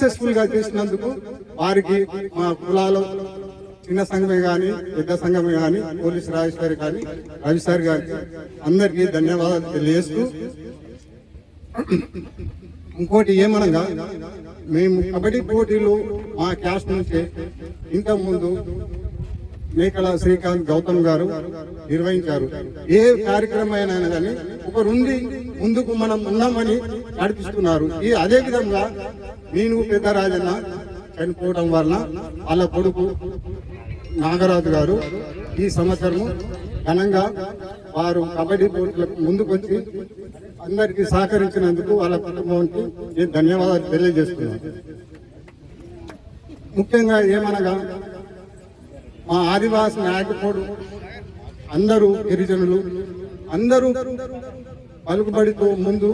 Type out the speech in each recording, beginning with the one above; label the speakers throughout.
Speaker 1: సక్సెస్ఫుల్గా చేసినందుకు వారికి మా కులాలు చిన్న సంఘమే కానీ పెద్ద సంఘమే కానీ పోలీస్ రాజేశ్వరి కానీ రవి సార్ గారికి అందరికీ ధన్యవాదాలు తెలియజేస్తూ ఇంకోటి ఏమనగా మేము కబడ్డీ పోటీలు మా క్యాస్ట్ నుంచి ఇంతకుముందు మేకల శ్రీకాంత్ గౌతమ్ గారు నిర్వహించారు. ఏ కార్యక్రమం అయినా కానీ ఒకరుండి ముందుకు మనం ఉన్నామని నడిపిస్తున్నారు. ఈ అదే విధంగా నేను పెద్ద రాజన్న చనిపోవడం వలన వాళ్ళ కొడుకు నాగరాజు గారు ఈ సంవత్సరం ఘనంగా వారు కబడ్డీ పోటీలకు ముందుకొచ్చి అందరికీ సహకరించినందుకు వాళ్ళ కుటుంబానికి నేను ధన్యవాదాలు తెలియజేస్తున్నాను. ముఖ్యంగా ఏమనగా మా ఆదివాసి నాయకుడు అందరూ గిరిజనులు అందరూ పలుకుబడితో ముందు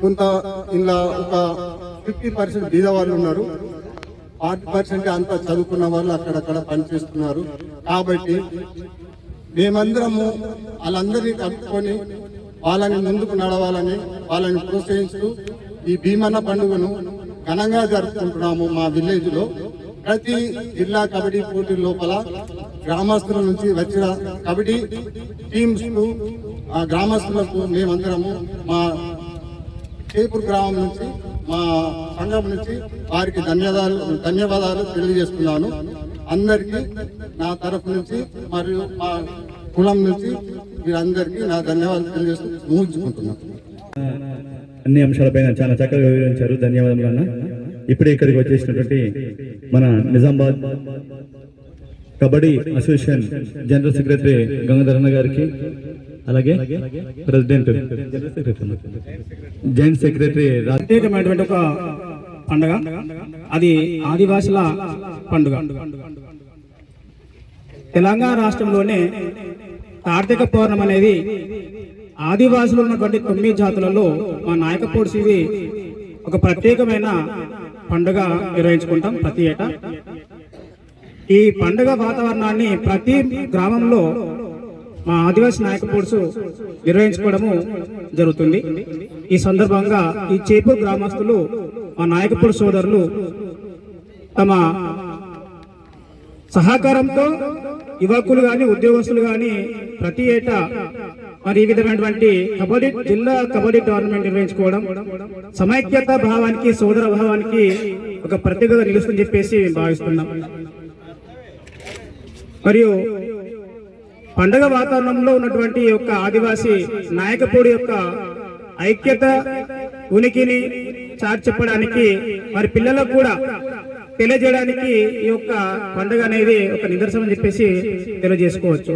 Speaker 1: కొంత ఇలా ఒక ఫిఫ్టీ పర్సెంట్ బీద వాళ్ళు ఉన్నారు. ఫార్టీ పర్సెంట్ అంతా చదువుకున్న వాళ్ళు అక్కడక్కడ పనిచేస్తున్నారు. కాబట్టి మేమందరము వాళ్ళందరినీ కలుపుకొని వాళ్ళని ముందుకు నడవాలని వాళ్ళని ప్రోత్సహిస్తూ ఈ భీమన్న పండుగను ఘనంగా జరుపుకుంటున్నాము మా విలేజ్లో ప్రతి జిల్లా కబడ్డీ పోటీ లోపల గ్రామస్తుల నుంచి వచ్చిన కబడ్డీ టీమ్స్కు ఆ గ్రామస్తులకు మేమందరము మా చేపూర్ గ్రామం నుంచి మా సంఘం నుంచి వారికి ధన్యవాదాలు ధన్యవాదాలు తెలియజేస్తున్నాను. అందరికీ నా తరఫు నుంచి మరియు మా కులం నుంచి వీరందరికీ నా ధన్యవాదాలు తెలియజేస్తూ ఊహించుకుంటున్నాను
Speaker 2: అన్ని అంశాలపైన చాలా చక్కగా వివరించారు. ధన్యవాదములు అన్న. ఇప్పుడే ఇక్కడికి వచ్చేసినటువంటి మన Nizamabad kabaddi association general secretary Gangadharan గారికి అలాగే ప్రెసిడెంట్ జాయింట్ సెక్రటరీ
Speaker 3: ప్రత్యేకమైనటువంటి ఒక పండుగ. అది ఆదివాసుల పండుగ. తెలంగాణ రాష్ట్రంలోనే కార్తీక పౌర్ణమి అనేది ఆదివాసులు ఉన్నటువంటి తొమ్మిది జాతులలో మా నాయకపోడు శివి ఒక ప్రత్యేకమైన పండుగ నిర్వహించుకుంటాం ప్రతి ఏటా. ఈ పండుగ వాతావరణాన్ని ప్రతి గ్రామంలో మా ఆదివాసీ నాయకపోడ్స్ నిర్వహించుకోవడము జరుగుతుంది. ఈ సందర్భంగా ఈ చేపూర్ గ్రామస్తులు మా నాయకపూడి సోదరులు తమ సహకారంతో యువకులు కానీ ఉద్యోగస్తులు కానీ ప్రతి ఏటా మరి ఈ విధమైనటువంటి కబడ్డీ జిల్లా కబడ్డీ టోర్నమెంట్ నిర్వహించుకోవడం సమైక్యత భావానికి సోదర భావానికి ఒక ప్రత్యేకత నిలుస్తుందని చెప్పేసి భావిస్తున్నాం. మరియు పండగ వాతావరణంలో ఉన్నటువంటి యొక్క ఆదివాసి నాయకపోడి యొక్క ఐక్యత ఉనికిని చాటి చెప్పడానికి మరి పిల్లలకు కూడా తెలియజేయడానికి ఈ యొక్క పండుగ అనేది ఒక నిదర్శనం అని చెప్పేసి తెలియజేసుకోవచ్చు.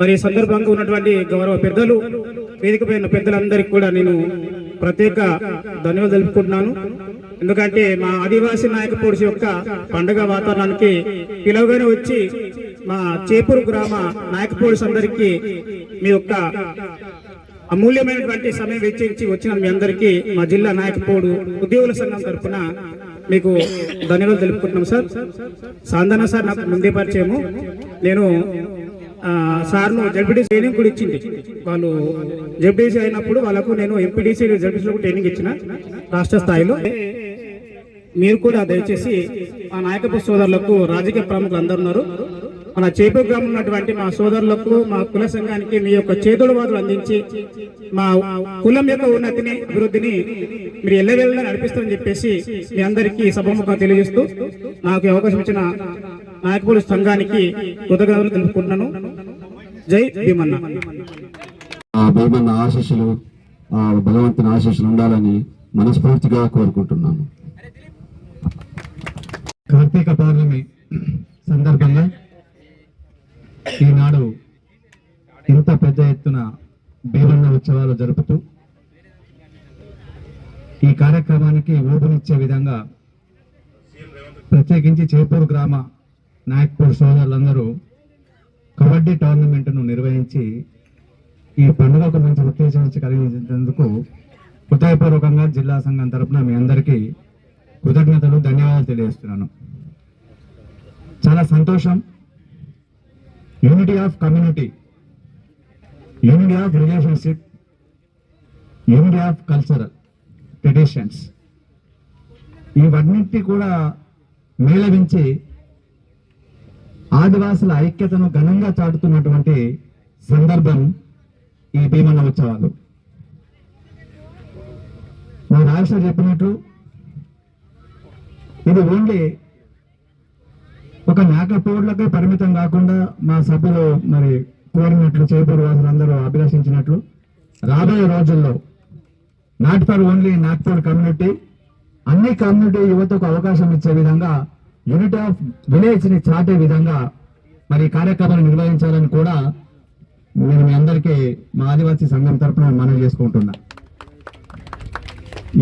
Speaker 3: మరి ఈ సందర్భంగా ఉన్నటువంటి గౌరవ పెద్దలు వేదిక పైన పెద్దలందరికీ కూడా నేను ప్రత్యేక ధన్యవాదాలు తెలుపుకుంటున్నాను. ఎందుకంటే మా ఆదివాసీ నాయక యొక్క పండుగ వాతావరణానికి పిలవగానే వచ్చి మా చేపూరు గ్రామ నాయక అందరికీ మీ యొక్క అమూల్యమైనటువంటి సమయం వెచ్చించి వచ్చిన మీ అందరికీ మా జిల్లా నాయకపోడు ఉద్యోగుల సంఘం తరఫున మీకు ధన్యవాదాలు తెలుపుకుంటున్నాం సార్. సాందన సార్ నాకు ముందే పరిచయము. నేను సార్ను జడ్పీటీసీ ట్రైనింగ్ కూడా ఇచ్చింది. వాళ్ళు జడ్పీడీసీ అయినప్పుడు వాళ్ళకు నేను ఎంపీడీసీ జడ్పీసీలో ట్రైనింగ్ ఇచ్చిన రాష్ట్ర స్థాయిలో. మీరు కూడా దయచేసి మా నాయకపు సోదరులకు రాజకీయ ప్రముఖులు అందరు ఉన్నారు. మన చేపు గ్రామం ఉన్నటువంటి మా సోదరులకు మా కుల సంఘానికి మీ యొక్క చేతుడు వాదులు అందించి మా కులం యొక్క ఉన్నతిని అభివృద్ధిని మీరు ఎల్లవేళలా నడిపిస్తారని చెప్పేసి మీ అందరికీ సభముఖంగా తెలియజేస్తూ నాకు అవకాశం ఇచ్చిన నాయకుల సంఘానికి కృతజ్ఞతలు తెలుపుకుంటున్నాను. జై భీమన్న.
Speaker 4: భీమన్న ఆశీస్సులు భగవంతుని ఆశీస్సులు ఉండాలని మనస్ఫూర్తిగా కోరుకుంటున్నాను.
Speaker 5: కార్తీక పౌర్ణమి సందర్భంగా ఈనాడు ఇంత పెద్ద ఎత్తున బీవన్న ఉత్సవాలు జరుపుతూ ఈ కార్యక్రమానికి ఊపునిచ్చే విధంగా ప్రత్యేకించి చేపూరు గ్రామ నాయక్పూర్ సోదరులందరూ కబడ్డీ టోర్నమెంట్ను నిర్వహించి ఈ పండుగకు మంచి ఉత్తేజం కలిగించేందుకు హృదయపూర్వకంగా జిల్లా సంఘం తరపున మీ అందరికీ కృతజ్ఞతలు ధన్యవాదాలు తెలియజేస్తున్నాను. చాలా సంతోషం. Unity of community unity of relationship unity of culture traditions ఇవన్నింటి కూడా మేళవించి ఆదివాసుల ఐక్యతను ఘనంగా చాటుతున్నటువంటి సందర్భం ఈ భీమన్న ఉత్సవాలు. మా రాజేశ్వర్ చెప్పినట్లు ఇది ఓన్లీ ఒక మేకపోడ్లకే పరిమితం కాకుండా మా సభ్యులు మరి కోరినట్లు చేపూరు వాసులందరూ అభిలషించినట్లు రాబోయే రోజుల్లో not for only not for community అన్ని కమ్యూనిటీ యువతకు అవకాశం ఇచ్చే విధంగా యూనిటీ ఆఫ్ విలేజ్ని చాటే విధంగా మరి కార్యక్రమాన్ని నిర్వహించాలని కూడా నేను మీ అందరికీ మా ఆదివాసీ సంఘం తరఫున మనవి చేసుకుంటున్నా.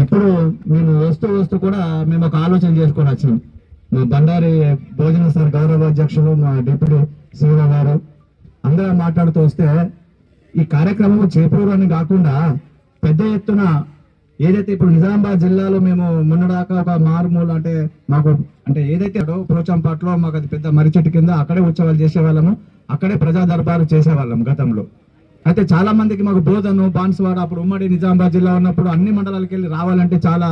Speaker 5: ఇప్పుడు మేము వస్తూ వస్తూ కూడా మేము ఒక ఆలోచన చేసుకొని వచ్చాం మా బండారి భోజన సార్ గౌరవ అధ్యక్షులు మా డిప్యూటీ సీఓ గారు అందరూ మాట్లాడుతూ వస్తే ఈ కార్యక్రమం చేపూరు అని కాకుండా పెద్ద ఎత్తున ఏదైతే ఇప్పుడు నిజామాబాద్ జిల్లాలో మేము మొన్నడాకా ఒక మారుమూల అంటే మాకు అంటే ఏదైతే ప్రోచంపాట్లో మాకు అది పెద్ద మరిచెట్టు కింద అక్కడే ఉత్సవాలు చేసేవాళ్ళము అక్కడే ప్రజా దర్బారు చేసేవాళ్ళం గతంలో. అయితే చాలా మందికి మాకు బోధను బాన్సువాడ అప్పుడు ఉమ్మడి నిజామాబాద్ జిల్లా ఉన్నప్పుడు అన్ని మండలాలకు వెళ్ళి రావాలంటే చాలా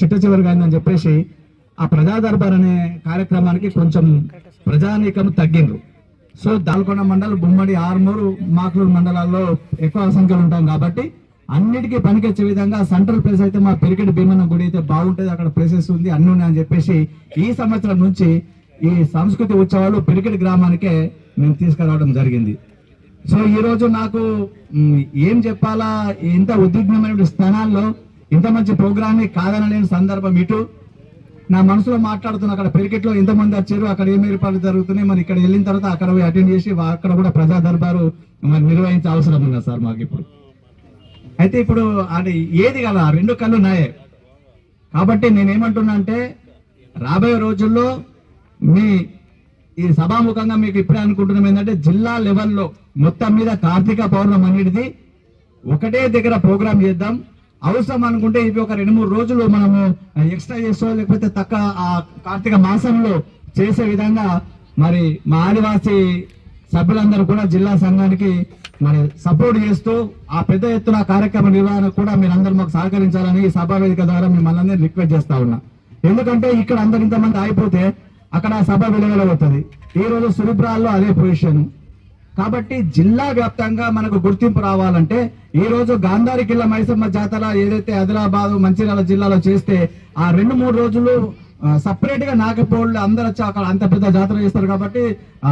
Speaker 5: చిట్ట చివరిగా అయిందని చెప్పేసి ఆ ప్రజా దర్బార్ అనే కార్యక్రమానికి కొంచెం ప్రజానీకం తగ్గిండ్రు. సో దాల్కొండ మండలం గుమ్మడి ఆర్మూరు మాక్లూరు మండలాల్లో ఎక్కువ సంఖ్యలో ఉంటాం కాబట్టి అన్నిటికీ పనికొచ్చే విధంగా సెంట్రల్ ప్లేస్ అయితే మా పెరికెట్ భీమన్న గుడి అయితే బాగుంటుంది అక్కడ ప్లేసెస్ ఉంది అన్ని ఉన్నాయని చెప్పేసి ఈ సంవత్సరం నుంచి ఈ సాంస్కృతిక ఉత్సవాలు పెరికెట్ గ్రామానికే మేము తీసుకురావడం జరిగింది. సో ఈరోజు నాకు ఏం చెప్పాలా ఇంత ఉద్విగ్నమైన స్థానాల్లో ఇంత మంచి ప్రోగ్రామ్ని కాదనలేని సందర్భం ఇటు. నా మనసులో మాట్లాడుతున్న అక్కడ పెరికెట్లో ఎంతమంది వచ్చారు అక్కడ ఏం ఏర్పాట్లు జరుగుతున్నాయి మరి ఇక్కడ వెళ్ళిన తర్వాత అక్కడ పోయి అటెండ్ చేసి అక్కడ కూడా ప్రజా దర్బారు మరి నిర్వహించే అవసరం ఉంది సార్ మాకు ఇప్పుడు? అయితే ఇప్పుడు అది ఏది కదా రెండు కళ్ళు నాయే. కాబట్టి నేనేమంటున్నా అంటే రాబోయే రోజుల్లో మీ ఈ సభాముఖంగా మీకు ఇప్పుడే అనుకుంటున్నాం ఏంటంటే జిల్లా లెవెల్లో మొత్తం మీద కార్తీక పౌర్ణం అనేది ఒకటే దగ్గర ప్రోగ్రామ్ చేద్దాం. అవసరం అనుకుంటే ఇవి ఒక రెండు మూడు రోజులు మనము ఎక్స్ట్రా చేసో లేకపోతే తక్కువ ఆ కార్తీక మాసంలో చేసే విధంగా మరి మా ఆదివాసీ సభ్యులందరూ కూడా జిల్లా సంఘానికి మరి సపోర్ట్ చేస్తూ ఆ పెద్ద ఎత్తున కార్యక్రమ నిర్వహణ కూడా మీరందరూ మాకు సహకరించాలని ఈ సభా వేదిక ద్వారా మిమ్మల్ని రిక్వెస్ట్ చేస్తా ఉన్నా. ఎందుకంటే ఇక్కడ అందరు ఇంతమంది అయిపోతే అక్కడ సభ విలువలవుతుంది. ఈ రోజు సురిబ్రాల్లో అదే పొజిషన్. కాబట్టి జిల్లా వ్యాప్తంగా మనకు గుర్తింపు రావాలంటే ఈ రోజు గాంధారి కిల్ల మైసమ్మ జాతర ఏదైతే ఆదిలాబాద్ మంచిర్యాల జిల్లాలో చేస్తే ఆ రెండు మూడు రోజులు సపరేట్గా నాగపోళ్ళు అందరూ వచ్చి అక్కడ అంత పెద్ద జాతర చేస్తారు కాబట్టి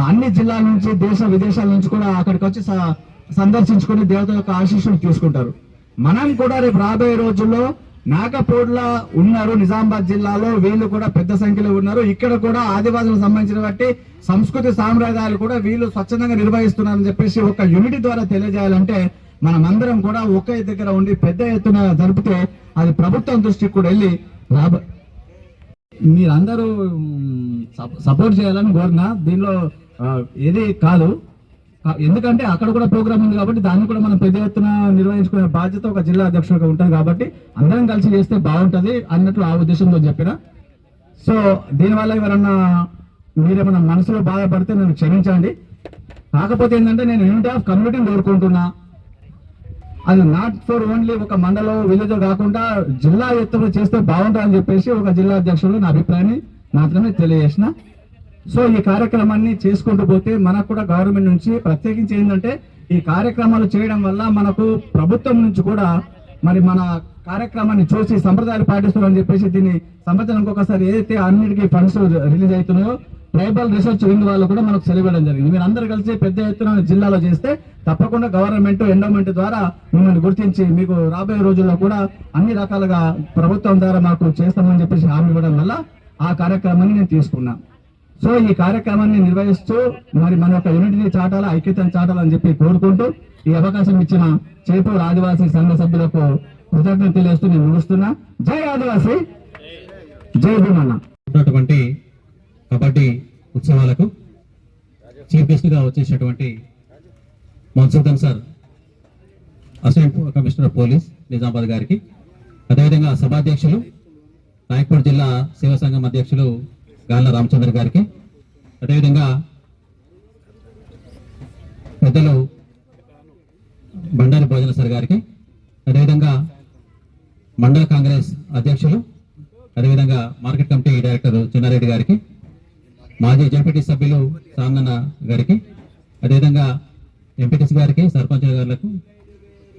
Speaker 5: అన్ని జిల్లాల నుంచి దేశ విదేశాల నుంచి కూడా అక్కడికి వచ్చి స- సందర్శించుకుని దేవత యొక్క ఆశీస్సులు తీసుకుంటారు. మనం కూడా రేపు రాబోయే రోజుల్లో నాగపూర్ల ఉన్నారు నిజామాబాద్ జిల్లాలో. వీళ్ళు కూడా పెద్ద సంఖ్యలో ఉన్నారు. ఇక్కడ కూడా ఆదివాసులకు సంబంధించిన బట్టి సంస్కృతి సాంప్రదాయాలు కూడా వీళ్ళు స్వచ్ఛందంగా నిర్వహిస్తున్నారని చెప్పేసి ఒక యూనిటీ ద్వారా తెలియజేయాలంటే మనం అందరం కూడా ఒకే దగ్గర ఉండి పెద్ద ఎత్తున జరిపితే అది ప్రభుత్వం దృష్టికి కూడా వెళ్ళి లాభ మీరందరూ సపోర్ట్ చేయాలని కోరిన దీనిలో ఏది కాదు. ఎందుకంటే అక్కడ కూడా ప్రోగ్రామ్ ఉంది కాబట్టి దాన్ని కూడా మనం పెద్ద ఎత్తున నిర్వహించుకునే బాధ్యత ఒక జిల్లా అధ్యక్షుడిగా ఉంటుంది కాబట్టి అందరం కలిసి చేస్తే బాగుంటుంది అన్నట్లు ఆ ఉద్దేశంతో చెప్పిన. సో దీనివల్ల ఎవరన్నా మీరేమన్నా మనసులో బాధపడితే నన్ను క్షమించండి. కాకపోతే ఏంటంటే నేను యూనిటీ ఆఫ్ కమ్యూనిటీని కోరుకుంటున్నా. అది నాట్ ఫర్ ఓన్లీ ఒక మండలం విలేజ్ కాకుండా జిల్లా ఎత్తులో చేస్తే బాగుంటుందని చెప్పేసి ఒక జిల్లా అధ్యక్షుడు నా అభిప్రాయాన్ని మాత్రమే తెలియజేసిన. సో ఈ కార్యక్రమాన్ని చేసుకుంటూ పోతే మనకు కూడా గవర్నమెంట్ నుంచి ప్రత్యేకించి ఏంటంటే ఈ కార్యక్రమాలు చేయడం వల్ల మనకు ప్రభుత్వం నుంచి కూడా మరి మన కార్యక్రమాన్ని చూసి సంప్రదాయాలు పాటిస్తున్నారని చెప్పేసి దీన్ని సంవత్సరం ఒకసారి ఏదైతే అన్నిటికీ ఫండ్స్ రిలీజ్ అవుతున్నాయో ట్రైబల్ రీసెర్చ్ వింగ్ వాళ్ళు కూడా మనకు సెలవివ్వడం జరిగింది. మీరు అందరు కలిసి పెద్ద ఎత్తున జిల్లాలో చేస్తే తప్పకుండా గవర్నమెంట్ ఎండోమెంట్ ద్వారా మిమ్మల్ని గుర్తించి మీకు రాబోయే రోజుల్లో కూడా అన్ని రకాలుగా ప్రభుత్వం ద్వారా మాకు చేస్తామని చెప్పేసి హామీ ఇవ్వడం వల్ల ఆ కార్యక్రమాన్ని నేను తీసుకున్నాను. సో ఈ కార్యక్రమాన్ని నిర్వహిస్తూ మరి మన యొక్క యూనిటీ చాటాల ఐక్యతను చాటాలని చెప్పి కోరుకుంటూ ఈ అవకాశం ఇచ్చిన చేపూరు ఆదివాసీ సంఘ సభ్యులకు కృతజ్ఞత తెలియజేస్తూ నేను ముగిస్తున్నా. జై ఆదివాసీ! జై భీమన్న!
Speaker 6: ఉన్నటువంటి కబడ్డీ ఉత్సవాలకు చీఫ్ గెస్ట్గా వచ్చేసినటువంటి Mansudan sir assistant commissioner police Nizamabad గారికి. అదేవిధంగా సభాధ్యక్షులు నాయక్పూర్ జిల్లా సేవా సంఘం అధ్యక్షులు గాల్ల రామచంద్ర గారికి. అదేవిధంగా పెద్దలు బండారి భోజన సార్ గారికి. అదేవిధంగా మండల కాంగ్రెస్ అధ్యక్షులు అదేవిధంగా మార్కెట్ కమిటీ డైరెక్టర్ చిన్నారెడ్డి గారికి మాజీ జడ్పీటీ సభ్యులు సాంగన్న గారికి అదేవిధంగా ఎంపీటీసీ గారికి సర్పంచ్ గారులకు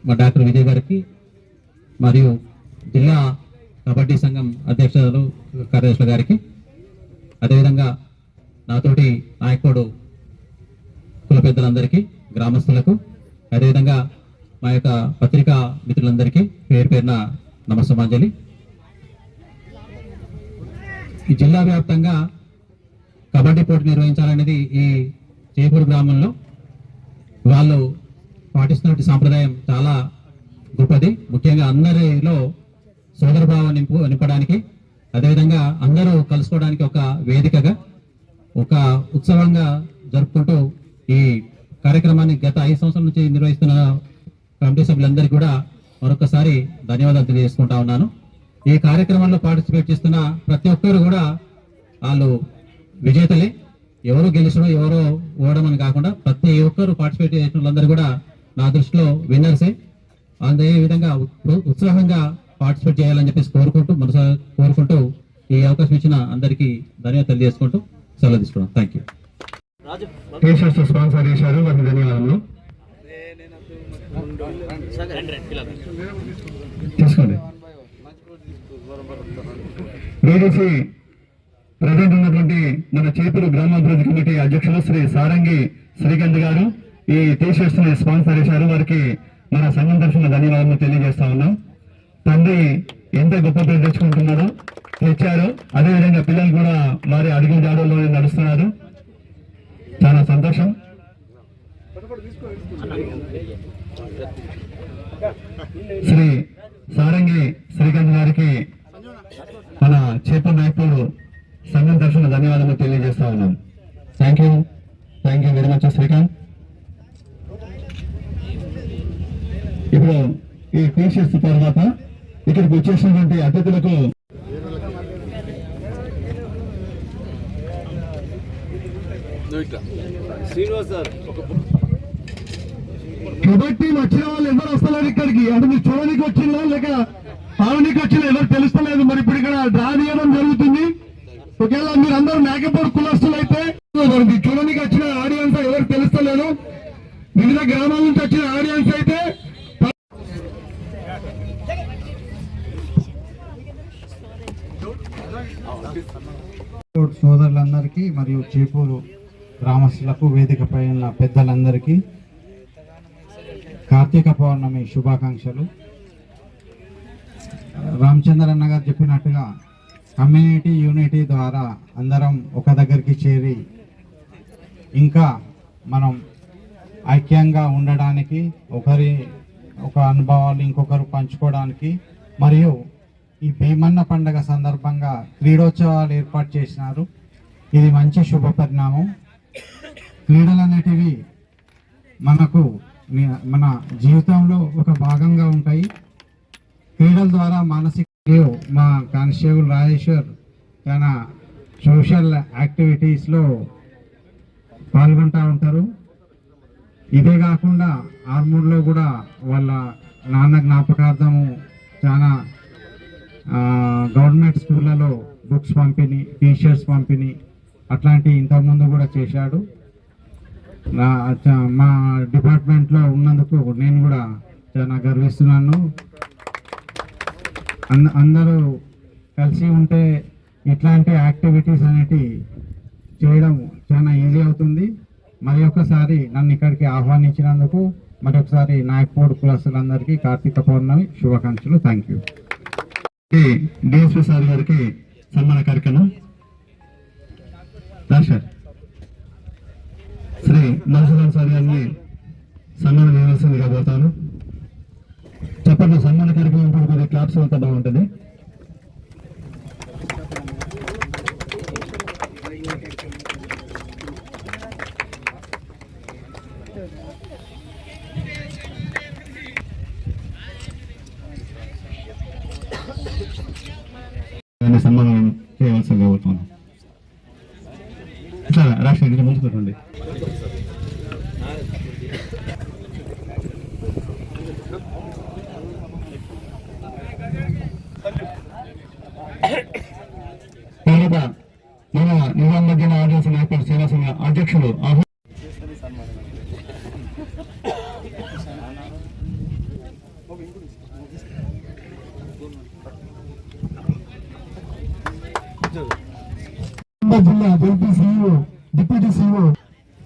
Speaker 6: మా డాక్టర్ విజయ్ గారికి మరియు జిల్లా కబడ్డీ సంఘం అధ్యక్షులు కార్యదర్శుల గారికి అదేవిధంగా నాతోటి నాయకుడు కుల పెద్దలందరికీ గ్రామస్తులకు అదేవిధంగా మా యొక్క పత్రికా మిత్రులందరికీ పేరు పేరున నమస్సమాంజలి. ఈ జిల్లా వ్యాప్తంగా కబడ్డీ పోటీ నిర్వహించాలనేది ఈ చేపూరు గ్రామంలో వాళ్ళు పాటిస్తున్న సాంప్రదాయం చాలా గొప్పది. ముఖ్యంగా అందరిలో సోదరభావం నింపు నింపడానికి అదేవిధంగా అందరూ కలుసుకోవడానికి ఒక వేదికగా ఒక ఉత్సవంగా జరుపుకుంటూ ఈ కార్యక్రమాన్ని గత ఐదు సంవత్సరాల నుంచి నిర్వహిస్తున్న కమిటీ సభ్యులందరికీ కూడా మరొకసారి ధన్యవాదాలు తెలియజేసుకుంటా ఉన్నాను. ఈ కార్యక్రమంలో పార్టిసిపేట్ చేస్తున్న ప్రతి ఒక్కరు కూడా వాళ్ళు విజేతలే. ఎవరు గెలిచడం ఎవరో ఓడడం అని కాకుండా ప్రతి ఒక్కరు పార్టిసిపేట్ చేసిన వాళ్ళందరూ కూడా నా దృష్టిలో విన్నర్సే. అదే విధంగా ఉత్సాహంగా పార్టిసిపేట్ చేయాలని చెప్పేసి కోరుకుంటూ మనసా కోరుకుంటూ ఈ అవకాశం ఇచ్చిన అందరికీ ధన్యవాదాలు తెలియజేసుకుంటూ సెలవు తీసుకున్నాం thank you
Speaker 2: T shirts sponsor చేశారు. వారికి ధన్యవాదాలు తీసుకోండి. బీడీసీ ప్రజెంట్ ఉన్నటువంటి మన చేతులు గ్రామాభివృద్ధి కమిటీ అధ్యక్షులు శ్రీ సారంగి శ్రీకాంత్ గారు ఈ టీ షర్ట్స్ని స్పాన్సర్ చేశారు. వారికి మన సంఘం తరఫున ధన్యవాదాలు తెలియజేస్తా ఉన్నాం. తండ్రి ఎంత గొప్ప పేరు తెచ్చుకుంటున్నారో తెచ్చారు. అదేవిధంగా పిల్లలు కూడా వారి అడుగు జాడల్లోనే నడుస్తున్నారు. చాలా సంతోషం. శ్రీ సారంగి శ్రీకాంత్ గారికి మన చేప నాయకుడు సంఘం తరఫున ధన్యవాదాలు తెలియజేస్తా ఉన్నాం. Thank you thank you very much Srikanth. ఇప్పుడు ఈ టీషర్ట్స్ తర్వాత ఇక్కడికి వచ్చేసినటువంటి అతిథులకు
Speaker 7: కాబట్టి వచ్చిన వాళ్ళు ఎవరు వస్తలేరు ఇక్కడికి? అంటే మీరు చూడడానికి వచ్చిందా? లేక ఆడడానికి వచ్చినా ఎవరు తెలుస్తలేదు. మరి ఇప్పుడు ఇక్కడ డ్రా తీయడం జరుగుతుంది. ఒకవేళ మీరు అందరూ మేకపోడు కులస్తులు అయితే చూడడానికి వచ్చిన ఆడియన్స్ ఎవరు తెలుస్తలేదు వివిధ గ్రామాల నుంచి వచ్చిన
Speaker 8: సోదరులందరికీ మరియు చేపూరు గ్రామస్తులకు వేదికపై ఉన్న పెద్దలందరికీ కార్తీక పౌర్ణమి శుభాకాంక్షలు. రామచంద్ర అన్న గారు చెప్పినట్టుగా కమ్యూనిటీ యూనిటీ ద్వారా అందరం ఒక దగ్గరికి చేరి ఇంకా మనం ఐక్యంగా ఉండడానికి ఒకరి ఒక అనుభవాలు ఇంకొకరు పంచుకోవడానికి మరియు ఈ భీమన్న పండగ సందర్భంగా క్రీడోత్సవాలు ఏర్పాటు చేసినారు. ఇది మంచి శుభ పరిణామం. క్రీడలు అనేటివి మనకు మన జీవితంలో ఒక భాగంగా ఉంటాయి. క్రీడల ద్వారా మానసిక మా కానిస్టేబుల్ రాజేశ్వర్ తన సోషల్ యాక్టివిటీస్లో పాల్గొంటూ ఉంటారు. ఇదే కాకుండా ఆర్మూర్లో కూడా వాళ్ళ నాన్న జ్ఞాపకార్థము చాలా గవర్నమెంట్ స్కూళ్ళలో బుక్స్ పంపిణీ టీషర్ట్స్ పంపిణీ అట్లాంటి ఇంతకుముందు కూడా చేశాడు. నా మా డిపార్ట్మెంట్లో ఉన్నందుకు నేను కూడా చాలా గర్విస్తున్నాను. అంద అందరూ కలిసి ఉంటే ఇట్లాంటి యాక్టివిటీస్ అనేటి చేయడం చాలా ఈజీ అవుతుంది. మరి ఒకసారి నన్ను ఇక్కడికి ఆహ్వానించినందుకు మరొకసారి ఒకసారి నాయక్పూడ్ కులస్తులందరికీ కార్తీక పౌర్ణమి శుభాకాంక్షలు. Thank you.
Speaker 2: డిఎస్పీ సార్ గారికి సన్మాన కార్యక్రమం. రాశారు శ్రీ మధుసూదన్ సార్ గారిని సన్మానం చేయవలసిందిగా పోతాను చెప్పండి సన్మాన కార్యక్రమం కొద్దిగా క్లాప్స్ అంతా బాగుంటుంది. దాన్ని సన్మానం చేయవలసిందిగా కోరుతున్నాను. ఇట్లా రాష్ట్రం కొంచెం ముందుకు రండి. మన నిజాం మధ్యన ఆదివాసీ నాయకుడు సేవా సంఘ అధ్యక్షులు ఆహ్వా
Speaker 9: నిజామాబాద్ జిల్లా జడ్పీ సీఈఓ డిప్యూటీ సీఈఓ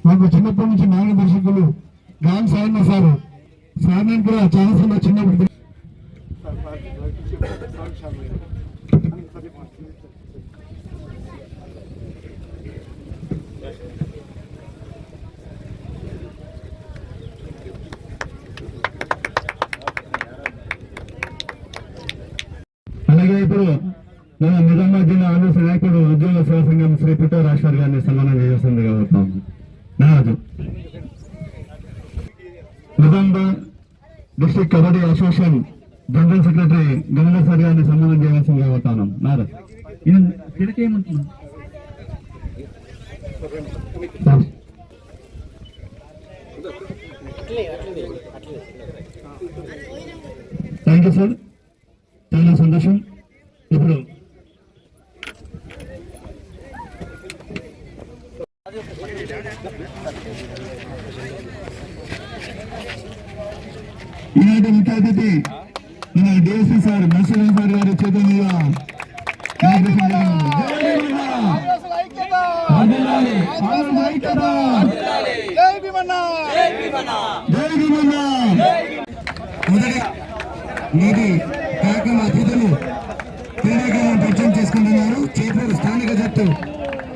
Speaker 9: మాకు చిన్నప్పటి నుంచి మార్గదర్శకులు గాన్ సాయన్న సారు సార్ నేను కూడా చాలా సార్లు చిన్నప్పుడు
Speaker 2: అలాగే ఇప్పుడు మన నిజామాబాద్ జిల్లా ఆదివాసీ నాయకుడు ఉద్యోగ సేవా సంఘం శ్రీ రాష్ట్ర గారిని సన్మానం చేయాల్సిందిగా కోరుతున్నాము నారాజు Nizamabad district kabaddi association general secretary Gangadhar sir గారిని సన్మానం చేయాల్సిందిగా కోరుతున్నాం నారాజ్ ఏమంటున్నాం థ్యాంక్ యూ సార్ చాలా సంతోషం ఇప్పుడు ఈనాటి ముఖ్య అతిథి? మన డిఎస్పీ సార్ నరసింహ సార్ గారి చేతుల మీద మొదటి నేటి కార్యక్రమ అతిథులు క్రీడాకారులను పరిచయం చేసుకుంటున్నారు. చేపూరు స్థానిక జట్టు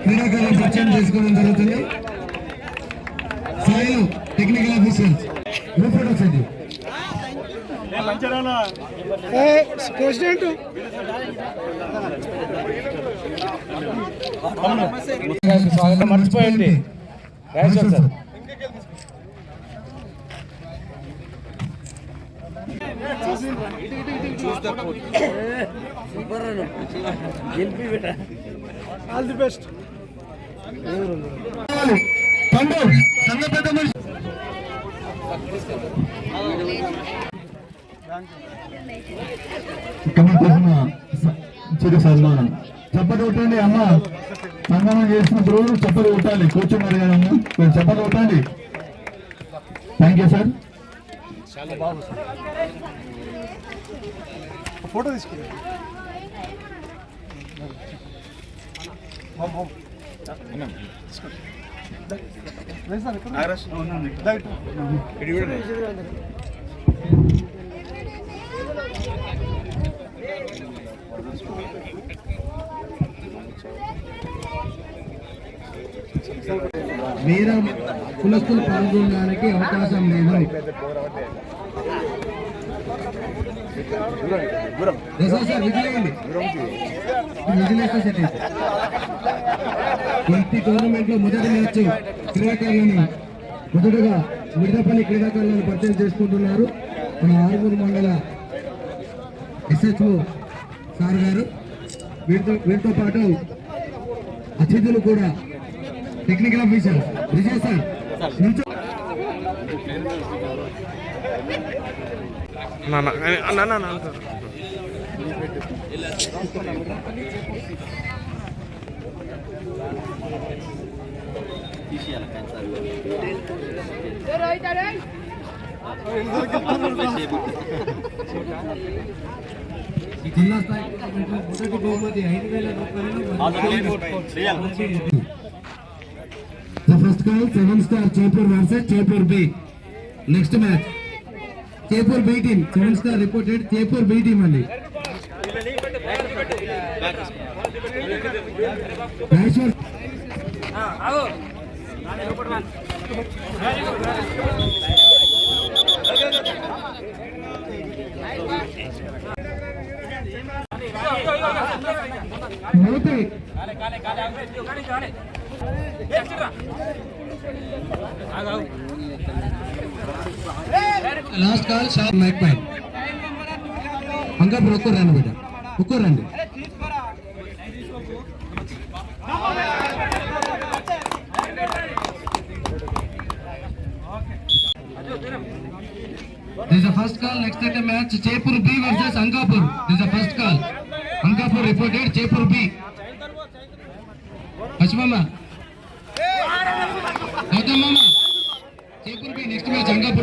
Speaker 2: క్రీడాకారులను పరిచయం చేసుకోవడం జరుగుతుంది. టెక్నికల్ ఆఫీసర్స్ గ్రూప్ ఫోటో వచ్చింది మర్చిపోయింది సార్ పండు సంఘ పెద్ద మనిషి చిరు సన్మానం. చప్పటి కొట్టండి అమ్మ. సన్మానం చేసినప్పుడు చప్పటి కొట్టాలి కదా అమ్మ. మీరు చప్పటి కొట్టండి థ్యాంక్ యూ సార్
Speaker 7: మీరా కులస్తులు పాల్గొనడానికి అవకాశం లేదు. ఎస్ సార్ విజిలేయండి టోర్నమెంట్లో మొదటి మ్యాచ్ క్రీడాకారులను మొదటగా మిడతపల్లి క్రీడాకారులను పరిచయం చేసుకుంటున్నారు మన ఆరుగురు మండల ఎస్హెచ్ఓ సార్ గారు వీటితో వీటితో పాటు అతిథులు కూడా టెక్నికల్ ఆఫీసర్ విజయ్ సార్ జిల్లా స్థాయి టోర్నమెంట్లో మొదటి బహుమతి ఐదు వేల రూపాయలు The first call, seven star Jaipur versus Jaipur B. Next match. కేపూర్ B team seven star reported కేపూర్ B team అండి మూతి ఆగు last call shop mic point అంకప్పుడు ఒక్కరు రండి బిడ్డ ఒక్కరు రండి This is the first call. Next at the match, chepur B versus Angapur. This is the first call. Angapur reported chepur B. Ashmama. Gautam Mama.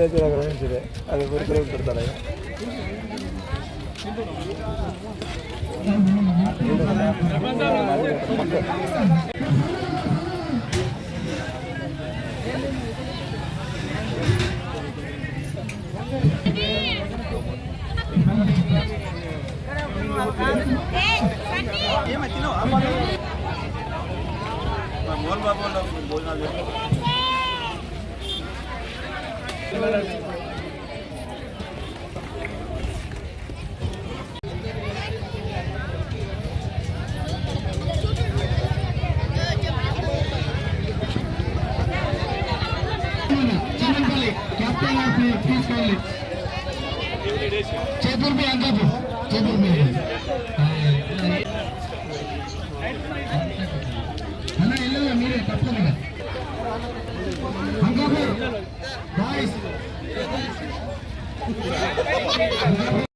Speaker 7: ജില്ല ഗ്രഹം ജില്ല അത് കൊടുക്കണം കൊടുത്തടാ ఏమో తినవు భోజనాలు Gracias.